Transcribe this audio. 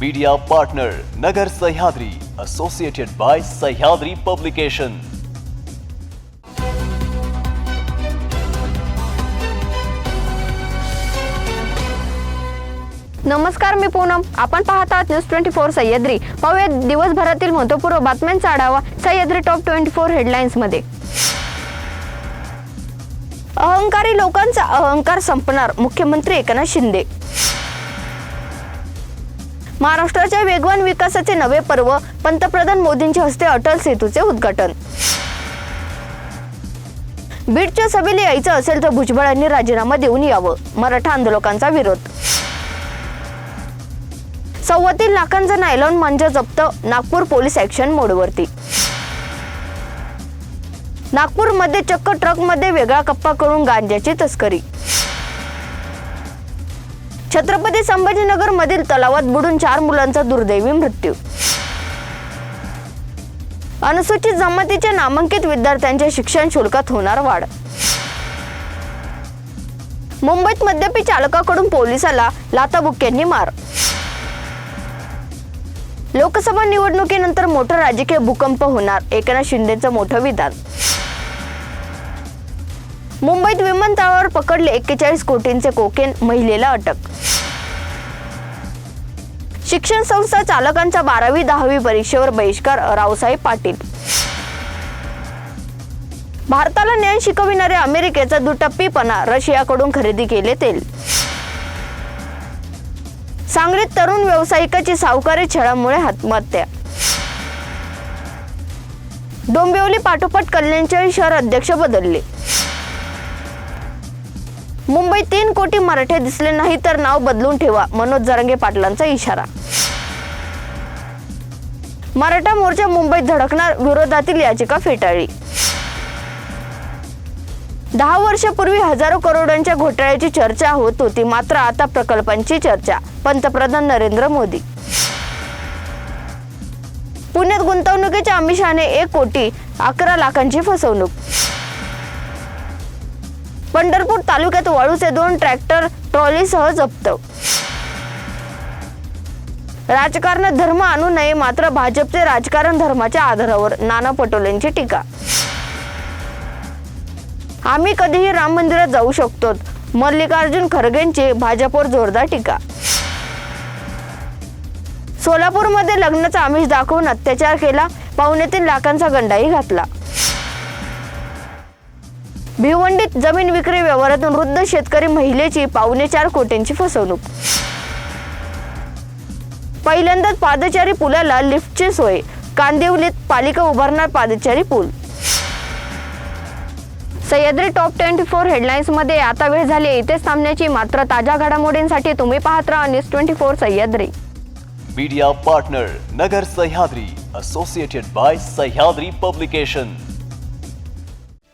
Media partner Nagar Sahyadri associated by Sahyadri publication नमस्कार मी पूनम. आपण पाहत आहात न्यूज ट्वेंटी फोर सह्याद्री. पाहूया दिवसभरातील महत्त्वपूर्ण बातम्यांचा आढावा सह्याद्री टॉप ट्वेंटी फोर हेडलाईन्समध्ये. अहंकारी लोकांचा अहंकार संपणार मुख्यमंत्री एकनाथ शिंदे. महाराष्ट्राच्या वेगवान विकासाचे नवे पर्व पंतप्रधान मोदींच्या हस्ते अटल सेतूचे उद्घाटन. बीडच्या सभेला यायचं असेल तर भुजबळांनी राजीनामा देऊन यावं मराठा आंदोलकांचा विरोध. सव्वा तीन लाखांचा नायलॉन मांजा जप्त नागपूर पोलीस ऍक्शन मोडवरती. नागपूरमध्ये चक्क ट्रकमध्ये वेगळा कप्पा करून गांजाची तस्करी. छत्रपती संभाजीनगर मधील तलावात बुडून चार मुलांचा दुर्दैवी मृत्यू. अनुसूचित जमातीच्या नामांकित विद्यार्थ्यांच्या शिक्षण शुल्कात होणार वाढ. मुंबईत मद्यपी चालकाकडून पोलिसाला लाताबुक्क्यांनी मार. लोकसभा निवडणुकीनंतर मोठं राजकीय भूकंप होणार एकनाथ शिंदेचं मोठं विधान. मुंबईत विमानतळावर पकडले एक्केचाळीस कोटींचे कोकेन महिलेला अटक. शिक्षण संस्था चालकांचा बारावी दहावी परीक्षेवर बहिष्कार रावसाहेब पाटील. भारताला ज्ञान शिकविणाऱ्या अमेरिकेचा दुटप्पीपणा रशियाकडून खरेदी केले तेल. सांगलीत तरुण व्यावसायिकाची सावकारी छळामुळे आत्महत्या. डोंबिवली पाठोपाठ कल्याणचे शहर अध्यक्ष बदलले. मुंबईत तीन कोटी मराठे दिसले नाही तर नाव बदलून ठेवा मनोज जरंगे पाटलांचा इशारा. मराठा मोर्चा मुंबईत धडकणार विरोधातील याचिका फेटाळली. दहा वर्षापूर्वी हजारो करोडांच्या घोटाळ्याची चर्चा होत होती मात्र आता प्रकल्पांची चर्चा पंतप्रधान नरेंद्र मोदी. पुण्यात गुंतवणुकीच्या अमिषाने एक कोटी अकरा लाखांची फसवणूक. पंढरपूर तालुक्यात वाळूचे दोन ट्रॅक्टर ट्रॉलीसह जप्त. राजकारणात धर्म आणू नये मात्र भाजपचे राजकारण धर्माच्या आधारावर नाना पटोलेंची टीका. आम्ही कधीही राम मंदिरात जाऊ शकतो मल्लिकार्जुन खरगेंची भाजपवर जोरदार टीका. सोलापूरमध्ये लग्नाचा आमिष दाखवून अत्याचार केला पावणे तीन लाखांचा गंडाही घातला. भिवंडीत जमीन विक्री व्यवहारातून वृद्ध शेतकरी महिलेची पावणे चार कोटींची फसवणूक. पहिल्यांदाच पादचारी पुलाला लिफ्टची सोय. कांदिवलीत पालिका उभारणार पादचारी पूल. सह्याद्री टॉप ट्वेंटी फोर हेडलाईन्समध्ये आता वेळ झाली इथेच थांबण्याची मात्र ताज्या घडामोडींसाठी तुम्ही पाहत राहा news twenty four Sahyadri. Media partner Nagar Sahyadri associated by Sahyadri publication